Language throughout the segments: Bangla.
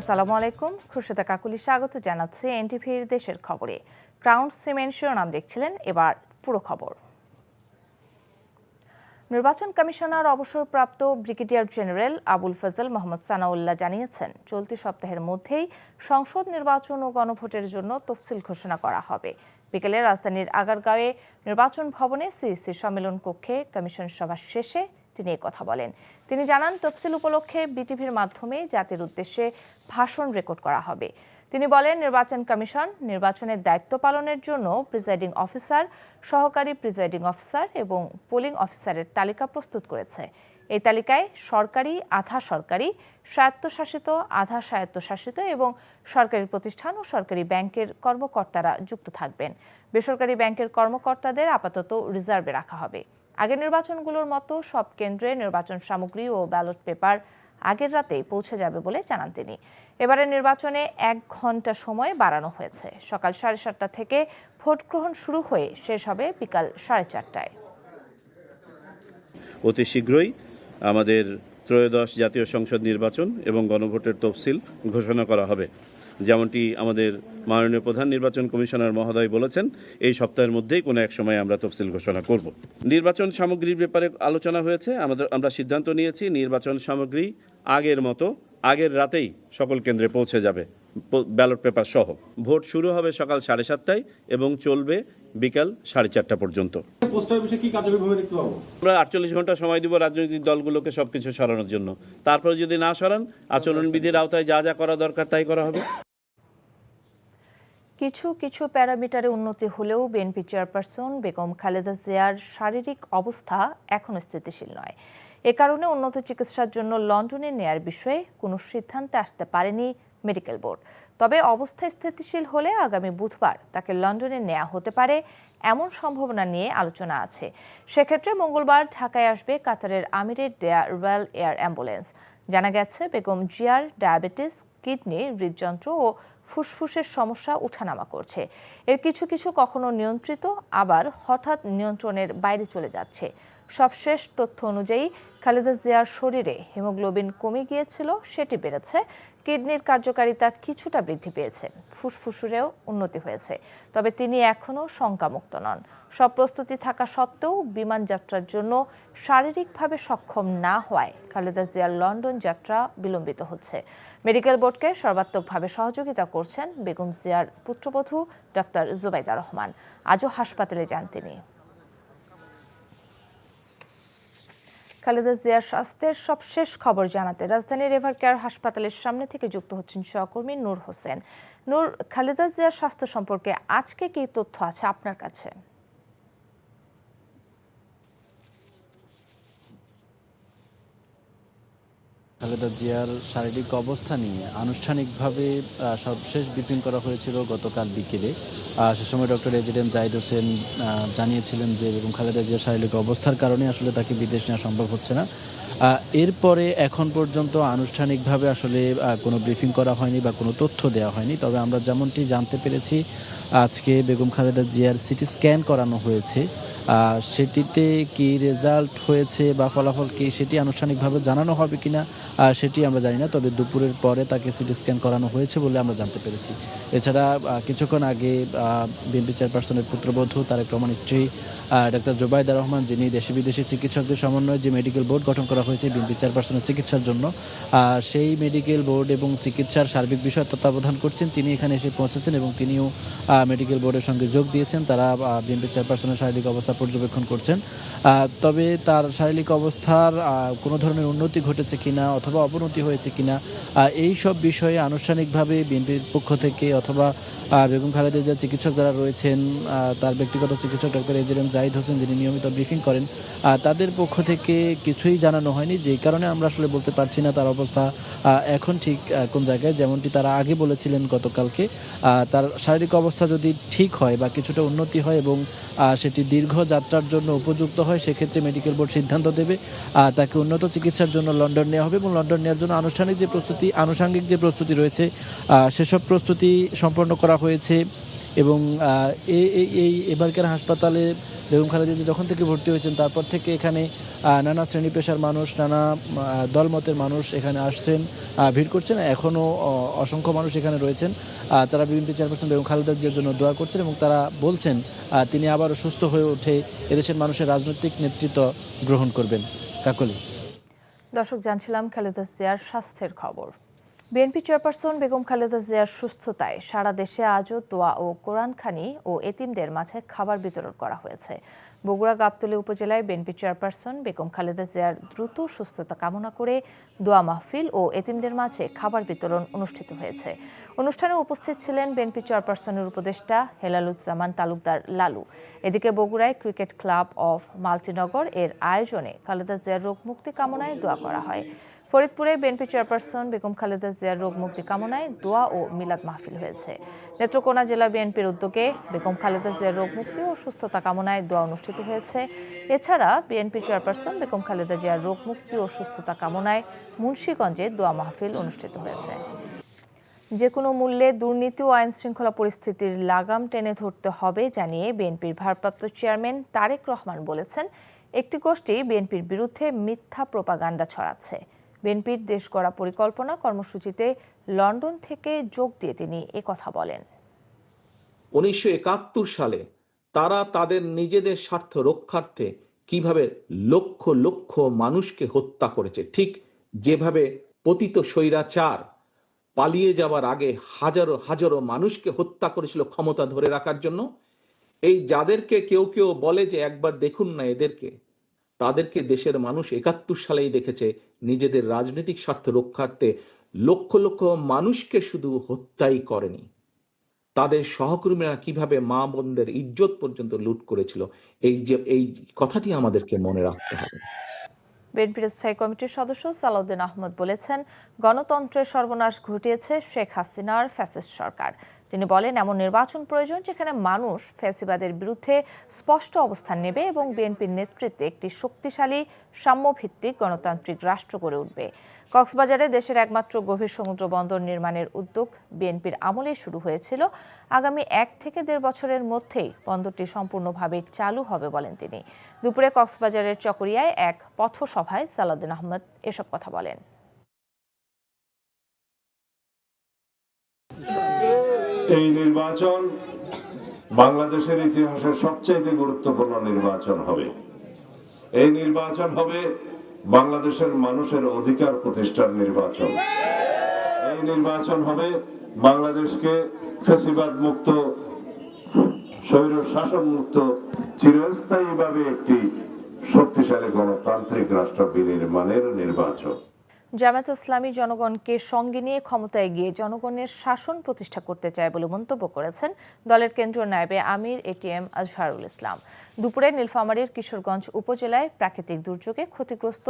আসসালামু আলাইকুম। খুরশেদা কাকুলি স্বাগত জানাচ্ছি এনটিভির দেশের খবরে। ক্রাউন সিমেন্ট শিরোনাম দেখছিলেন, এবার পুরো খবর। নির্বাচন কমিশনার অবসরপ্রাপ্ত ব্রিগেডিয়ার জেনারেল আবুল ফজল মোহাম্মদ সানাউল্লাহ জানিয়েছেন, চলতি সপ্তাহের মধ্যেই সংসদ নির্বাচন ও গণভোটের জন্য তফসিল ঘোষণা করা হবে। বিকেলে রাজধানীর আগারগাঁওয়ে নির্বাচন ভবনে সিইসি সম্মেলন কক্ষে কমিশন সভা শেষে তিনি কথা বলেন। তিনি জানান, তফসিল উপলক্ষে বিটিভির মাধ্যমে জাতির উদ্দেশ্যে ভাষণ রেকর্ড করা হবে। তিনি বলেন, নির্বাচন কমিশন নির্বাচনের দায়িত্ব পালনের জন্য প্রিজাইডিং অফিসার, সহকারী প্রিজাইডিং অফিসার এবং পোলিং অফিসারের তালিকা প্রস্তুত করেছে। এই তালিকায় সরকারি, আধা সরকারি, স্বায়ত্তশাসিত, আধা স্বায়ত্তশাসিত এবং সরকারি প্রতিষ্ঠান ও সরকারি ব্যাংকের কর্মকর্তারা যুক্ত থাকবেন। বেসরকারি ব্যাংকের কর্মকর্তাদের আপাতত রিজার্ভে রাখা হবে। আগের নির্বাচনগুলোর মতো সব কেন্দ্রে নির্বাচন সামগ্রী ও ব্যালট পেপার আগের রাতেই পৌঁছে যাবে বলে জানান তিনি। এবারের নির্বাচনে এক ঘণ্টা সময় বাড়ানো হয়েছে। সকাল সাড়ে সাতটা থেকে ভোট গ্রহণ শুরু হয়ে শেষ হবে বিকাল সাড়ে চারটায়। অতি শীঘ্রই আমাদের ত্রয়োদশ জাতীয় সংসদ নির্বাচন এবং গণভোটের তফসিল ঘোষণা করা হবে। যেমনটি আমাদের মাননীয় প্রধান নির্বাচন কমিশনার মহোদয় বলেছেন এই সপ্তাহের মধ্যেই কোনো এক সময় আমরা তফসিল ঘোষণা করব। নির্বাচন সামগ্রীর ব্যাপারে আলোচনা হয়েছে আমাদের আমরা সিদ্ধান্ত নিয়েছি নির্বাচন সামগ্রী আগের মতো আগের রাতেই সকল কেন্দ্রে পৌঁছে যাবে ব্যালট পেপার সহ। ভোট শুরু হবে সকাল সাড়ে সাতটায় এবং চলবে বিকাল সাড়ে চারটা পর্যন্ত। আমরা আটচল্লিশ ঘণ্টা সময় দিব রাজনৈতিক দলগুলোকে সবকিছু সরানোর জন্য। তারপরে যদি না সরান আচরণবিধির আওতায় যা যা করা দরকার তাই করা হবে। কিছু কিছু প্যারামিটারে উন্নতি হলেও বিএনপি চেয়ারপারসন বেগম খালেদা জিয়ার শারীরিক অবস্থা এখনও স্থিতিশীল নয়। এ কারণে উন্নত চিকিৎসার জন্য লন্ডনে নেয়ার বিষয়ে কোনো সিদ্ধান্তে আসতে পারেনি মেডিকেল বোর্ড। তবে অবস্থা স্থিতিশীল হলে আগামী বুধবার তাকে লন্ডনে নেওয়া হতে পারে এমন সম্ভাবনা নিয়ে আলোচনা আছে। সেক্ষেত্রে মঙ্গলবার ঢাকায় আসবে কাতারের আমিরের দেয়া রয়্যাল এয়ার অ্যাম্বুলেন্স। জানা গেছে, বেগম জিয়ার ডায়াবেটিস, কিডনি, হৃদযন্ত্র ও ফুসফুসের সমস্যা উঠানামা করছে। এর কিছু কিছু কখনো নিয়ন্ত্রিত, আবার হঠাৎ নিয়ন্ত্রণের বাইরে চলে যাচ্ছে। সবশেষ তথ্য অনুযায়ী, খালেদা জিয়ার শরীরে হিমোগ্লোবিন কমে গিয়েছিল, সেটি বেড়েছে। কিডনির কার্যকারিতা কিছুটা বৃদ্ধি পেয়েছে। ফুসফুসেরও উন্নতি হয়েছে। তবে তিনি এখনও শঙ্কামুক্ত নন। সব প্রস্তুতি থাকা সত্ত্বেও বিমান যাত্রার জন্য শারীরিকভাবে সক্ষম না হওয়ায় খালেদা জিয়ার লন্ডন যাত্রা বিলম্বিত হচ্ছে। মেডিকেল বোর্ডকে সর্বাত্মকভাবে সহযোগিতা করছেন বেগম জিয়ার পুত্রবধূ ডক্টর জুবাইদা রহমান। আজও হাসপাতালে যান তিনি। খালেদা জিয়ার স্বাস্থ্যের সব শেষ খবর জানাতে রাজধানীর রেভার কেয়ার হাসপাতালের সামনে থেকে যুক্ত হচ্ছেন সহকর্মী নূর হোসেন। নূর, খালেদা জিয়ার স্বাস্থ্য সম্পর্কে আজকে কি তথ্য আছে আপনার কাছে? খালেদা জিয়ার শারীরিক অবস্থা নিয়ে আনুষ্ঠানিকভাবে সর্বশেষ ব্রিফিং করা হয়েছিল গতকাল বিকেলে। সে সময় ডক্টর এজিডেম জাহিদ হোসেন জানিয়েছিলেন যে বেগম খালেদা জিয়ার শারীরিক অবস্থার কারণে আসলে তাকে বিদেশ নেওয়া সম্ভব হচ্ছে না। এরপরে এখন পর্যন্ত আনুষ্ঠানিকভাবে আসলে কোনো ব্রিফিং করা হয়নি বা কোনো তথ্য দেওয়া হয়নি। তবে আমরা যেমনটি জানতে পেরেছি, আজকে বেগম খালেদা জিয়ার সিটি স্ক্যান করানো হয়েছে। সেটিতে কি রেজাল্ট হয়েছে বা ফলাফল কি সেটি আনুষ্ঠানিকভাবে জানানো হবে কিনা সেটি আমরা জানি না, তবে দুপুরের পরে তাকে সিটি স্ক্যান করানো হয়েছে বলে আমরা জানতে পেরেছি। এছাড়া কিছুক্ষণ আগে বিএনপি চেয়ারপারসনের পুত্রবধূ, তারেক রহমান স্ত্রী ডাক্তার জোবাইদা রহমান যিনি দেশি বিদেশি চিকিৎসকদের সমন্বয়ে যে মেডিকেল বোর্ড গঠন করা হয়েছে বিএনপি চেয়ারপারসনের চিকিৎসার জন্য সেই মেডিকেল বোর্ড এবং চিকিৎসার সার্বিক বিষয় তত্ত্বাবধান করছেন। তিনি এখানে এসে পৌঁছেছেন এবং তিনিও মেডিকেল বোর্ডের সঙ্গে যোগ দিয়েছেন। তারা বিএনপি চেয়ারপারসনের শারীরিক অবস্থা পর্যবেক্ষণ করছেন। তবে তার শারীরিক অবস্থার কোনো ধরনের উন্নতি ঘটেছে কিনা অথবা অবনতি হয়েছে কিনা এই সব বিষয়ে আনুষ্ঠানিকভাবে বিএনপির পক্ষ থেকে অথবা বেগম খালেদা জিয়া চিকিৎসক যারা রয়েছেন তার ব্যক্তিগত চিকিৎসক ডক্টর এজেরএম জাহিদ হোসেন যিনি নিয়মিত ব্রিফিং করেন তাদের পক্ষ থেকে কিছুই জানানো হয়নি। যেই কারণে আমরা আসলে বলতে পারছি না তার অবস্থা এখন ঠিক কোন জায়গায়। যেমনটি তারা আগে বলেছিলেন গতকালকে তার শারীরিক অবস্থা যদি ঠিক হয় বা কিছুটা উন্নতি হয় এবং সেটি দীর্ঘ যাত্রার জন্য উপযুক্ত হয়, সেক্ষেত্রে মেডিকেল বোর্ড সিদ্ধান্ত দেবে। আর তাকে উন্নত চিকিৎসার জন্য লন্ডন নেওয়া হবে এবং লন্ডন নেওয়ার জন্য আনুষ্ঠানিক যে প্রস্তুতি, আনুষাঙ্গিক যে প্রস্তুতি রয়েছে সেসব প্রস্তুতি সম্পন্ন করা হয়েছে। এবং এই এবারকার হাসপাতালে বেগম খালেদা যখন থেকে ভর্তি হয়েছেন, তারপর থেকে এখানে নানা শ্রেণি পেশার মানুষ, নানা দলমতের মানুষ এখানে আসছেন ভিড় করছেন। এখনও অসংখ্য মানুষ এখানে রয়েছেন। তারা বিএনপি চেয়ারপারসন বেগম খালেদা জিয়ার জন্য দোয়া করছেন এবং তারা বলছেন তিনি আবারও সুস্থ হয়ে ওঠে এদেশের মানুষের রাজনৈতিক নেতৃত্ব গ্রহণ করবেন। কাকলি। দর্শক, জানছিলাম খালেদা জিয়ার স্বাস্থ্যের খবর। বিএনপি চেয়ারপারসন বেগম খালেদা জিয়ার সুস্থতায় সারা দেশে আজও দোয়া ও কোরআনখানি ও এতিমদের মাঝে খাবার বিতরণ করা হয়েছে। বগুড়া গাবতলী উপজেলায় বিএনপি চেয়ারপারসন বেগম খালেদা জিয়ার দ্রুত সুস্থতা কামনা করে দোয়া মাহফিল ও এতিমদের মাঝে খাবার বিতরণ অনুষ্ঠিত হয়েছে। অনুষ্ঠানে উপস্থিত ছিলেন বিএনপি চেয়ারপারসনের উপদেষ্টা হেলালুজ্জামান তালুকদার লালু। এদিকে বগুড়ায় ক্রিকেট ক্লাব অফ মাল্টিনগর এর আয়োজনে খালেদা জিয়ার রোগ মুক্তি কামনায় দোয়া করা হয়। ফরিদপুরে বিএনপি চেয়ারপারসন বেগম খালেদা জিয়ার রোগ মুক্তি কামনায় দোয়া ও মিলাদ মাহফিল হয়েছে। নেত্রকোনা জেলা বিএনপির উদ্যোগে বেগম খালেদা জিয়ার রোগ মুক্তি ও সুস্থতা কামনায় দোয়া অনুষ্ঠিত হয়েছে। এছাড়া বিএনপি চেয়ারপারসন বেগম খালেদা জিয়ার রোগ মুক্তি ও সুস্থতা কামনায় মুন্সীগঞ্জে দোয়া মাহফিল অনুষ্ঠিত হয়েছে। যে কোনো মূল্যে দুর্নীতি ও আইন শৃঙ্খলা পরিস্থিতির লাগাম টেনে ধরতে হবে জানিয়ে বিএনপির ভারপ্রাপ্ত চেয়ারম্যান তারেক রহমান বলেছেন, একটি গোষ্ঠী বিএনপির বিরুদ্ধে মিথ্যা প্রোপাগান্ডা ছড়াচ্ছে। বিএনপির দেশ গড়া পরিকল্পনা কর্মসূচিতে লন্ডন থেকে যোগ দিয়ে তিনি কথা বলেন। উনিশশো একাত্তর সালে তারা তাদের নিজেদের স্বার্থ রক্ষার্থে কীভাবে লক্ষ লক্ষ মানুষকে হত্যা করেছে, ঠিক যেভাবে পতিত স্বৈরাচার পালিয়ে যাওয়ার আগে হাজারো হাজারো মানুষকে হত্যা করেছিল ক্ষমতা ধরে রাখার জন্য, এই যাদেরকে কেউ কেউ বলে যে একবার দেখুন না এদেরকে তাদেরকে দেশের মানুষ একাত্তর সালেই দেখেছে নিজেদের রাজনৈতিক স্বার্থ রক্ষার্থে লক্ষ লক্ষ মানুষকে শুধু হত্যাই করেনি। তাদের সহকর্মীরা কীভাবে মা বোনদের ইজ্জত পর্যন্ত লুট করেছিল, এই যে, এই কথাটি আমাদেরকে মনে রাখতে হবে। বিএনপির স্থায়ী কমিটির সদস্য সালাউদ্দিন আহমদ বলেছেন, গণতন্ত্রের সর্বনাশ ঘটিয়েছে শেখ হাসিনার ফ্যাসিস্ট সরকার। তিনি বলেন, এমন নির্বাচন প্রয়োজন যেখানে মানুষ ফ্যাসিবাদের বিরুদ্ধে স্পষ্ট অবস্থান নেবে এবং বিএনপির নেতৃত্বে একটি শক্তিশালী, সাম্যভিত্তিক গণতান্ত্রিক রাষ্ট্র গড়ে উঠবে। কক্সবাজারে দেশের একমাত্র গভীর সমুদ্র বন্দর নির্মাণের উদ্যোগ বিএনপির আমলে শুরু হয়েছিল। আগামী এক থেকে দেড় বছরের মধ্যেই বন্দরটি সম্পূর্ণভাবে চালু হবে বলেন তিনি। দুপুরে কক্সবাজারের চকরিয়ায় এক পথসভায় সালাউদ্দিন আহমদ এসব কথা বলেন। এই নির্বাচন বাংলাদেশের ইতিহাসের সবচাইতে গুরুত্বপূর্ণ নির্বাচন হবে। এই নির্বাচন হবে বাংলাদেশের মানুষের অধিকার প্রতিষ্ঠার নির্বাচন। এই নির্বাচন হবে বাংলাদেশকে ফেসিবাদ মুক্ত, স্বৈর শাসন মুক্ত, চিরস্থায়ীভাবে একটি শক্তিশালী গণতান্ত্রিক রাষ্ট্র বিনির্মাণের নির্বাচন। জামায়াত ইসলামী জনগণকে সঙ্গে নিয়ে ক্ষমতায় গিয়ে জনগণের শাসন প্রতিষ্ঠা করতে চায় বলে মন্তব্য করেছেন দলের কেন্দ্রীয় নায়েবে আমির এটিএম আজহারুল ইসলাম। দুপুরে নীলফামারীর কিশোরগঞ্জ উপজেলায় প্রাকৃতিক দুর্যোগে ক্ষতিগ্রস্ত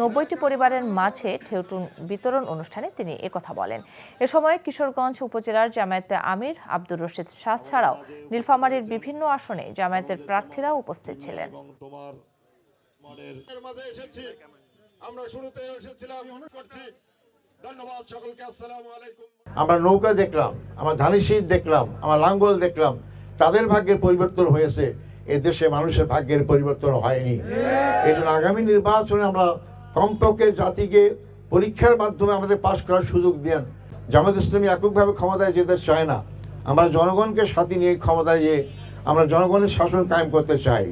নব্বইটি পরিবারের মাঝে ঠেউটুন বিতরণ অনুষ্ঠানে তিনি একথা বলেন। এ সময় কিশোরগঞ্জ উপজেলার জামায়াতে আমির আব্দুর রশিদ শাহ ছাড়াও নীলফামারীর বিভিন্ন আসনে জামায়াতের প্রার্থীরা উপস্থিত ছিলেন। আমরা শুরুতে এসেছিলাম করছি ধন্যবাদ সকলকে আসসালামু আলাইকুম। আমরা নৌকা দেখলাম আমার ধানি শীত দেখলাম আমার লাঙ্গল দেখলাম তাদের ভাগ্যের পরিবর্তন হয়েছে এ দেশে মানুষের ভাগ্যের পরিবর্তন হয়নি। এই জন্য আগামী নির্বাচনে আমরা কমপক্ষে জাতিকে পরীক্ষার মাধ্যমে আমাদের পাশ করার সুযোগ দেন। জামাত ইসলামী এককভাবে ক্ষমতায় যেতে চায় না। আমরা জনগণকে সাথে নিয়ে ক্ষমতায় যেয়ে আমরা জনগণের শাসন কায়েম করতে চাই।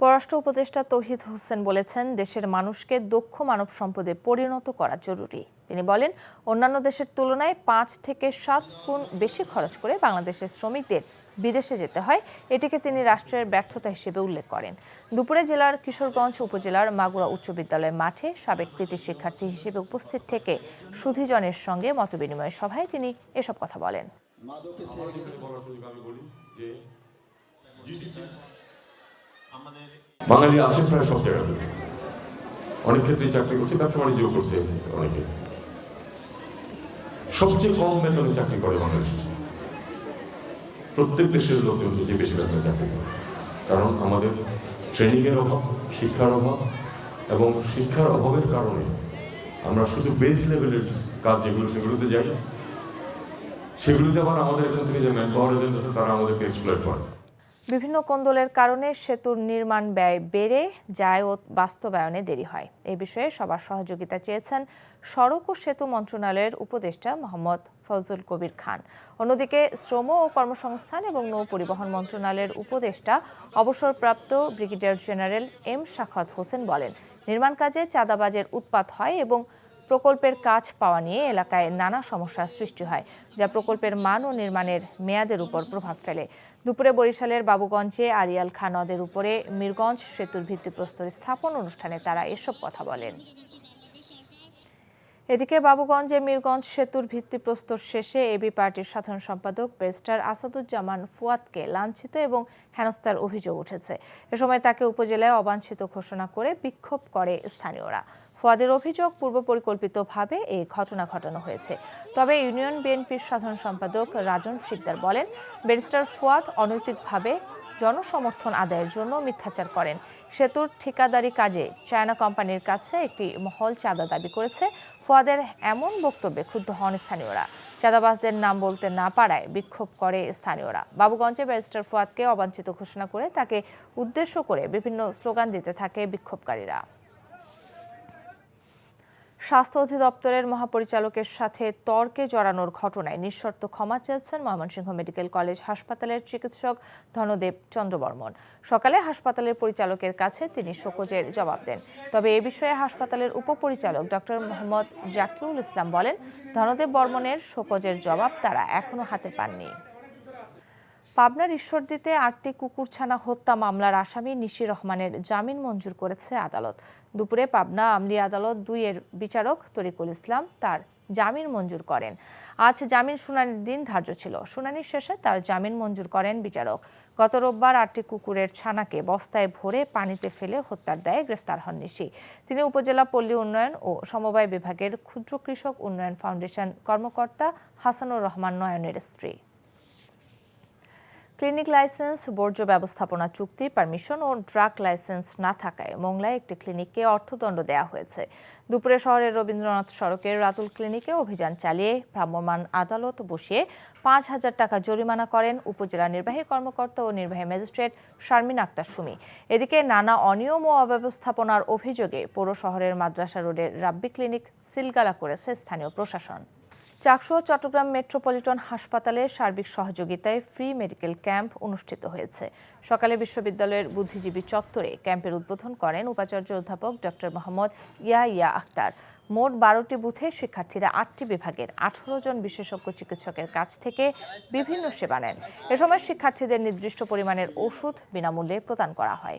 পররাষ্ট্র উপদেষ্টা তৌহিদ হোসেন বলেছেন দেশের মানুষকে দক্ষ মানব সম্পদে পরিণত করা জরুরি। তিনি বলেন অন্যান্য দেশের তুলনায় পাঁচ থেকে সাত গুণ বেশি খরচ করে বাংলাদেশের শ্রমিকদের বিদেশে যেতে হয়। এটিকে তিনি রাষ্ট্রের ব্যর্থতা হিসেবে উল্লেখ করেন। দুপুরে জেলার কিশোরগঞ্জ উপজেলার মাগুরা উচ্চ বিদ্যালয় মাঠে সাবেক কৃতি শিক্ষার্থী হিসেবে উপস্থিত থেকে সুধীজনের সঙ্গে মতবিনিময় সভায় তিনি এসব কথা বলেন। বাঙালি আছেন প্রায় সব জায়গাতে অনেক ক্ষেত্রে চাকরি করছে, ব্যবসা বাণিজ্য করছে অনেকে। সবচেয়ে কম বেতনে চাকরি করে বাংলাদেশ। প্রত্যেক দেশের লোকজন হিসেবে বেশি বেতনে চাকরি করে। কারণ আমাদের ট্রেনিং এর অভাব, শিক্ষার অভাব এবং শিক্ষার অভাবের কারণে আমরা শুধু বেস লেভেলের কাজ যেগুলো সেগুলোতে যাই, সেগুলোতে আবার আমাদের এখান থেকে যে ম্যান পাওয়ার এজেন্ট আছে, তারা আমাদেরকে এক্সপ্লয়েট করে। বিভিন্ন কোন্দলের কারণে সেতুর নির্মাণ ব্যয় বেড়ে যায় ও বাস্তবায়নে দেরি হয়। এ বিষয়ে সবার সহযোগিতা চেয়েছেন সড়ক ও সেতু মন্ত্রণালয়ের উপদেষ্টা মোহাম্মদ ফজল কবির খান। অন্যদিকে শ্রম ও কর্মসংস্থান এবং নৌ পরিবহন মন্ত্রণালয়ের উপদেষ্টা অবসরপ্রাপ্ত ব্রিগেডিয়ার জেনারেল এম শাখাত হোসেন বলেন, নির্মাণ কাজে চাঁদাবাজের উৎপাত হয় এবং প্রকল্পের কাজ পাওয়া নিয়ে এলাকায় নানা সমস্যার সৃষ্টি হয়, যা প্রকল্পের মান ও নির্মাণের মেয়াদের উপর প্রভাব ফেলে। দুপুরে বরিশালের বাবুগঞ্জে আরিয়াল খা নদের উপরে মিরগঞ্জ সেতুর ভিত্তিপ্রস্তর স্থাপন অনুষ্ঠানে তারা এসব কথা বলেন। এদিকে বাবুগঞ্জে মিরগঞ্জ সেতুর ভিত্তিপ্রস্তর শেষে এবি পার্টির সাধারণ সম্পাদক ব্যারিস্টার আসাদুজ্জামান ফুয়াদকে লাঞ্ছিত এবং হেনস্থার অভিযোগ উঠেছে। এ সময় তাকে উপজেলায় অবাঞ্ছিত ঘোষণা করে বিক্ষোভ করে স্থানীয়রা। ফুয়াদের অভিযোগ পূর্ব পরিকল্পিতভাবে এই ঘটনা ঘটানো হয়েছে। তবে ইউনিয়ন বিএনপির সাধারণ সম্পাদক রাজন শিকদার বলেন, ব্যারিস্টার ফুয়াদ অনৈতিকভাবে জনসমর্থন আদায়ের জন্য মিথ্যাচার করেন। সেতুর ঠিকাদারি কাজে চায়না কোম্পানির কাছে একটি মহল চাঁদা দাবি করেছে। ফুয়াদের এমন বক্তব্যে ক্ষুব্ধ হন স্থানীয়রা। চাঁদাবাজদের নাম বলতে না পারায় বিক্ষোভ করে স্থানীয়রা। বাবুগঞ্জে ব্যারিস্টার ফুয়াদকে অবাঞ্ছিত ঘোষণা করে তাকে উদ্দেশ্য করে বিভিন্ন স্লোগান দিতে থাকে বিক্ষোভকারীরা। স্বাস্থ্য অধিদপ্তরের মহাপরিচালকের সাথে তর্কে জড়ানোর ঘটনায় নিঃশর্ত ক্ষমা চেয়েছেন ময়মনসিংহ মেডিকেল কলেজ হাসপাতালের চিকিৎসক ধনদেব চন্দ্রবর্মন। সকালে হাসপাতালের পরিচালকের কাছে তিনি শোকজের জবাব দেন। তবে এ বিষয়ে হাসপাতালের উপপরিচালক ডক্টর মোহাম্মদ জাকিউল ইসলাম বলেন, ধনদেব বর্মনের শোকজের জবাব তারা এখনও হাতে পাননি। পাবনার ঈশ্বরদীতে আটটি কুকুরছানা হত্যা মামলার আসামি নিশি রহমানের জামিন মঞ্জুর করেছে আদালত। দুপুরে পাবনা আমলি আদালত দুই এর বিচারক তরিকুল ইসলাম তার জামিন মঞ্জুর করেন। আজ জামিন শুনানির দিন ধার্য ছিল। শুনানির শেষে তার জামিন মঞ্জুর করেন বিচারক। গত রোববার আটটি কুকুরের ছানাকে বস্তায় ভরে পানিতে ফেলে হত্যার দায়ে গ্রেফতার হন নিশি। তিনি উপজেলা পল্লী উন্নয়ন ও সমবায় বিভাগের ক্ষুদ্র কৃষক উন্নয়ন ফাউন্ডেশন কর্মকর্তা হাসানুর রহমান নয়নের স্ত্রী। ক্লিনিক লাইসেন্স, বর্জ্য ব্যবস্থাপনা চুক্তি, পারমিশন ও ড্রাগ লাইসেন্স না থাকায় মোংলায় একটি ক্লিনিককে অর্থদণ্ড দেওয়া হয়েছে। দুপুরে শহরের রবীন্দ্রনাথ সড়কের রাতুল ক্লিনিকে অভিযান চালিয়ে ভ্রাম্যমাণ আদালত বসিয়ে পাঁচ হাজার টাকা জরিমানা করেন উপজেলা নির্বাহী কর্মকর্তা ও নির্বাহী ম্যাজিস্ট্রেট শারমিন আক্তার সুমি। এদিকে নানা অনিয়ম ও অব্যবস্থাপনার অভিযোগে পৌর শহরের মাদ্রাসা রোডের রাব্বি ক্লিনিক সিলগালা করেছে স্থানীয় প্রশাসন। চাকসু ও চট্টগ্রাম মেট্রোপলিটন হাসপাতালে সার্বিক সহযোগিতায় ফ্রি মেডিকেল ক্যাম্প অনুষ্ঠিত হয়েছে। সকালে বিশ্ববিদ্যালয়ের বুদ্ধিজীবী চত্বরে ক্যাম্পের উদ্বোধন করেন উপাচার্য অধ্যাপক ডক্টর মোহাম্মদ ইয়া ইয়া আক্তার। মোট বারোটি বুথে শিক্ষার্থীরা আটটি বিভাগের আঠারো জন বিশেষজ্ঞ চিকিৎসকের কাছ থেকে বিভিন্ন সেবা নেন। এ সময় শিক্ষার্থীদের নির্দিষ্ট পরিমাণের ওষুধ বিনামূল্যে প্রদান করা হয়।